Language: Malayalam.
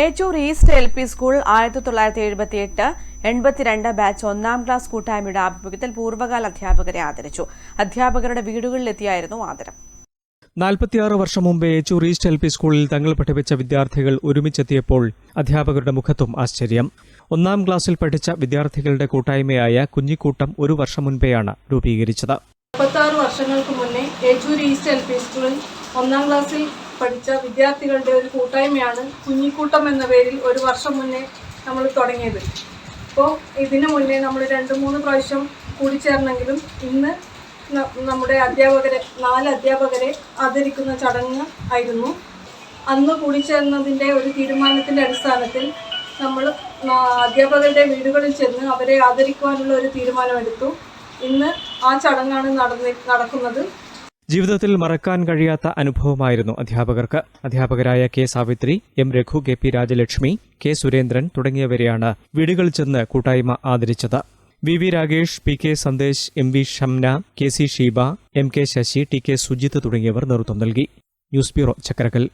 Echur east L P school ആയിരത്തി തൊള്ളായിരത്തി എഴുപത്തി എട്ട് എൺപത്തിരണ്ട് ബാച്ച് ഒന്നാം ക്ലാസ് കൂട്ടായ്മയുടെ ആഭിമുഖ്യത്തിൽ പൂർവകാല അധ്യാപകരെ ആദരിച്ചു. അധ്യാപകരുടെ വീടുകളിലെത്തിയായിരുന്നു ആദരം. നാൽപ്പത്തിയാറ് വർഷം മുമ്പ് ഏച്ചൂർ ഈസ്റ്റ് എൽ പി സ്കൂളിൽ തങ്ങൾ പഠിപ്പിച്ച വിദ്യാർത്ഥികൾ ഒരുമിച്ചെത്തിയപ്പോൾ അധ്യാപകരുടെ മുഖത്തും ആശ്ചര്യം. ഒന്നാം ക്ലാസ്സിൽ പഠിച്ച വിദ്യാർത്ഥികളുടെ കൂട്ടായ്മയായ കുഞ്ഞിക്കൂട്ടം ഒരു വർഷം മുൻപെയാണ് രൂപീകരിച്ചത്. മുപ്പത്താറ് വർഷങ്ങൾക്ക് മുന്നേ ഏച്ചൂർ ഈസ്റ്റ് എൽ പി സ്കൂളിൽ ഒന്നാം ക്ലാസ്സിൽ പഠിച്ച വിദ്യാർത്ഥികളുടെ ഒരു കൂട്ടായ്മയാണ് കുഞ്ഞിക്കൂട്ടം എന്ന പേരിൽ ഒരു വർഷം മുന്നേ നമ്മൾ തുടങ്ങിയത്. അപ്പോൾ ഇതിനു മുന്നേ നമ്മൾ രണ്ട് മൂന്ന് പ്രാവശ്യം കൂടിച്ചേർന്നെങ്കിലും ഇന്ന് നമ്മുടെ അധ്യാപകരെ നാല് അധ്യാപകരെ ആദരിക്കുന്ന ചടങ്ങ് ആയിരുന്നു. അന്ന് കൂടിച്ചേർന്നതിന്റെ ഒരു തീരുമാനത്തിന്റെ അടിസ്ഥാനത്തിൽ നമ്മൾ അധ്യാപകരുടെ വീടുകളിൽ ചെന്ന് അവരെ ആദരിക്കുവാനുള്ള ഒരു തീരുമാനമെടുത്തു. ഇന്ന് ആ ചടങ്ങാണ് നടന്ന് നടക്കുന്നത്. ജീവിതത്തിൽ മറക്കാൻ കഴിയാത്ത അനുഭവമായിരുന്നു അധ്യാപകർക്ക്. അധ്യാപകരായ K Savithri M Raghu K P Rajalakshmi K Surendran തുടങ്ങിയവരെയാണ് വീടുകളിൽ ചെന്ന് കൂട്ടായ്മ ആദരിച്ചത്. V V Rakesh P K Sandesh M V Shamna K C Sheeba M K Sasi T K Sujith തുടങ്ങിയവർ നേതൃത്വം നൽകി. News bureau Chakkarakkal